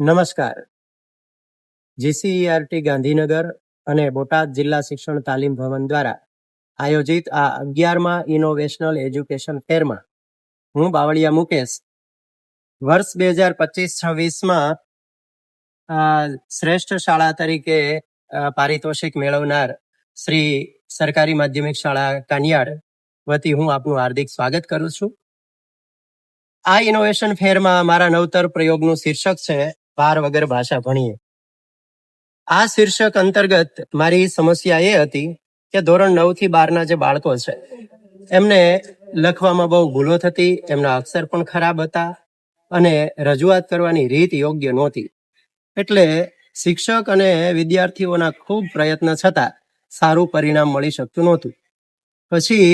નમસ્કાર. જીસીઈઆરટી ગાંધીનગર અને બોટાદ જિલ્લા શિક્ષણ તાલીમ ભવન દ્વારા આયોજિત આ અગિયારમાં ઇનોવેશનલ એજ્યુકેશન ફેરમાં હું બાવળિયા મુકેશ. વર્ષ બે હજાર પચીસ છવ્વીસમાં શ્રેષ્ઠ શાળા તરીકે પારિતોષિક મેળવનાર શ્રી સરકારી માધ્યમિક શાળા કાનિયાડ વતી હું આપનું હાર્દિક સ્વાગત કરું છું. આ ઇનોવેશન ફેરમાં મારા નવતર પ્રયોગનું શીર્ષક છે ભાર વગર ભાષા ભણીએ. આ શીર્ષક અંતર્ગત મારી સમસ્યા એ હતી કે ધોરણ નવથી બારના જે બાળકો છે, એમને લખવામાં બહુ ભૂલો થતી, એમના અક્ષર પણ ખરાબ હતા અને રજૂઆત કરવાની રીત યોગ્ય નહોતી. એટલે શિક્ષક અને વિદ્યાર્થીઓના ખૂબ પ્રયત્ન છતાં સારું પરિણામ મળી શકતું નહોતું. પછી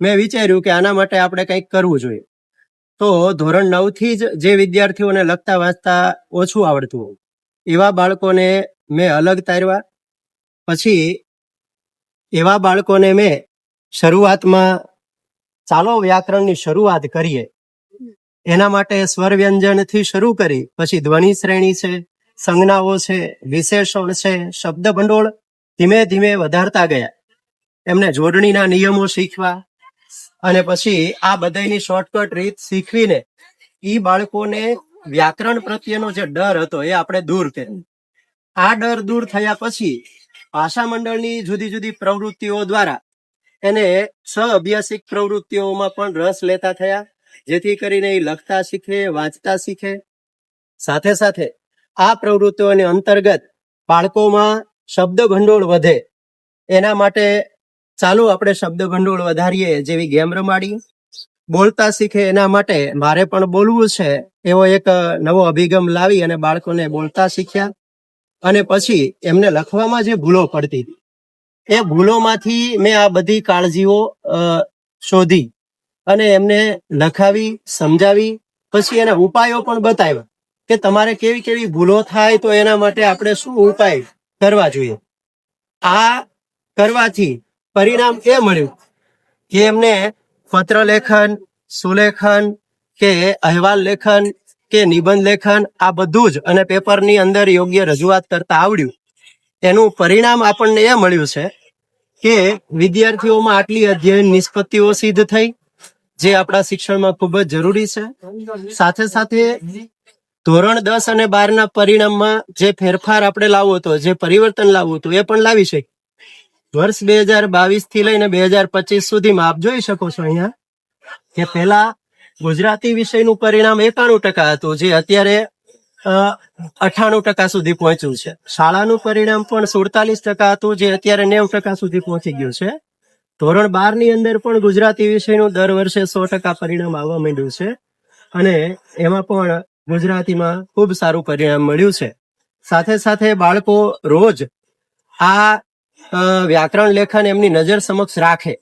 મેં વિચાર્યું કે આના માટે આપણે કંઈક કરવું જોઈએ. તો ધોરણ નવથી જ જે વિદ્યાર્થીઓને લખતા વાંચતા ઓછું આવડતું એવા બાળકોને મેં અલગ તારવા, પછી એવા બાળકોને મેં શરૂઆતમાં ચાલો વ્યાકરણની શરૂઆત કરીએ. એના માટે સ્વર વ્યંજનથી શરૂ કરી, પછી ધ્વનિ શ્રેણી છે, સંજ્ઞાઓ છે, વિશેષણ છે શબ્દ ભંડોળ ધીમે ધીમે વધારતા ગયા. એમને જોડણીના નિયમો શીખવા અને પછી આ બધાની શોર્ટકટ રીત શીખવીને એ બાળકોને વ્યાકરણ પ્રત્યેનો જે ડર હતો એ આપણે દૂર કર્યો. આ ડર દૂર થયા પછી ભાષા મંડળની જુદી જુદી પ્રવૃત્તિઓ દ્વારા એને સ અભ્યાસિક પ્રવૃત્તિઓમાં પણ રસ લેતા થયા. જેથી કરીને એ લખતા શીખે, વાંચતા શીખે. સાથે સાથે આ પ્રવૃત્તિઓની અંતર્ગત બાળકોમાં શબ્દ ભંડોળ વધે. એના માટે ચાલો આપણે શબ્દ ભંડોળ વધારીએ જેવી ગેમ રમાડી. બોલતા શીખે એના માટે મારે પણ બોલવું છે, એવો એક નવો અભિગમ લાવી અને બાળકોને બોલતા શીખ્યા. અને પછી એમને લખવામાં જે ભૂલો પડતી હતી. એ ભૂલોમાંથી મેં આ બધી કાળજીઓ શોધી અને એમને લખાવી, સમજાવી, પછી એના ઉપાયો પણ બતાવ્યા કે તમારે કેવી કેવી ભૂલો થાય તો એના માટે આપણે શું ઉપાય કરવા જોઈએ. આ કરવાથી પરિણામ એ મળ્યું કે એમને પત્ર લેખન, સુલેખન કે અહેવાલ લેખન કે નિબંધ લેખન આ બધું જ અને પેપરની અંદર યોગ્ય રજૂઆત કરતા આવડ્યું. એનું પરિણામ આપણને એ મળ્યું છે કે વિદ્યાર્થીઓમાં આટલી અધ્યયન નિષ્પત્તિઓ સિદ્ધ થઈ, જે આપણા શિક્ષણમાં ખૂબ જ જરૂરી છે. સાથે સાથે ધોરણ દસ અને બારના પરિણામમાં જે ફેરફાર આપણે લાવવો હતો, જે પરિવર્તન લાવવું હતું, એ પણ લાવી શકીએ વર્ષ બે હજાર બાવીસથી લઈને બે હજાર પચીસ સુધીમાં આપ જોઈ શકો છો અહીંયા કે પહેલા ગુજરાતી વિષયનું પરિણામ એકાણું ટકા હતું, જે અત્યારે અઠાણું ટકા સુધી પહોંચ્યું છે. શાળાનું પરિણામ પણ સુડતાલીસ ટકા હતું, જે અત્યારે નેવું ટકા સુધી પહોંચી ગયું છે. ધોરણ બારની અંદર પણ ગુજરાતી વિષયનું દર વર્ષે સો ટકા પરિણામ આવવા માંડ્યું છે. અને એમાં પણ ગુજરાતીમાં ખૂબ સારું પરિણામ મળ્યું છે. સાથે સાથે બાળકો રોજ આ વ્યાકરણ લેખન એમની નજર સમક્ષ રાખે.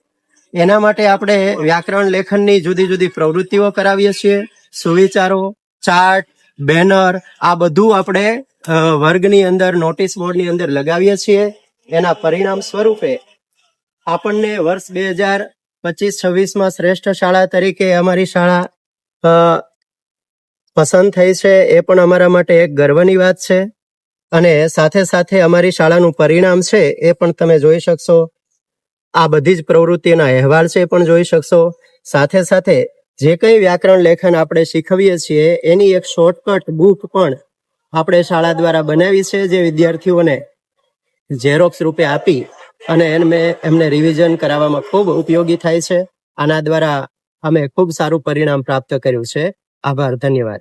એના માટે આપણે વ્યાકરણ લેખનની જુદી જુદી પ્રવૃત્તિઓ કરાવીએ છીએ. સુવિચારો, ચાર્ટ, બેનર, આ બધું આપણે વર્ગની અંદર, નોટિસ બોર્ડની અંદર લગાવીએ છીએ. એના પરિણામ સ્વરૂપે આપણને વર્ષ બે હજાર પચીસ છવ્વીસમાં શ્રેષ્ઠ શાળા તરીકે અમારી શાળા પસંદ થઈ છે. એ પણ અમારા માટે એક ગર્વની વાત છે. અને સાથે સાથે અમારી શાળાનું પરિણામ છે એ પણ તમે જોઈ શકશો. આ બધી જ પ્રવૃત્તિના અહેવાલ છે એ પણ જોઈ શકશો. સાથે સાથે જે કંઈ વ્યાકરણ લેખન આપણે શીખવીએ છીએ, એની એક શોર્ટકટ બુક પણ આપણે શાળા દ્વારા બનાવી છે જે વિદ્યાર્થીઓને ઝેરોક્સ રૂપે આપી અને એમને એમને રિવિઝન કરાવવામાં ખૂબ ઉપયોગી થાય છે. આના દ્વારા અમે ખૂબ સારું પરિણામ પ્રાપ્ત કર્યું છે. આભાર, ધન્યવાદ.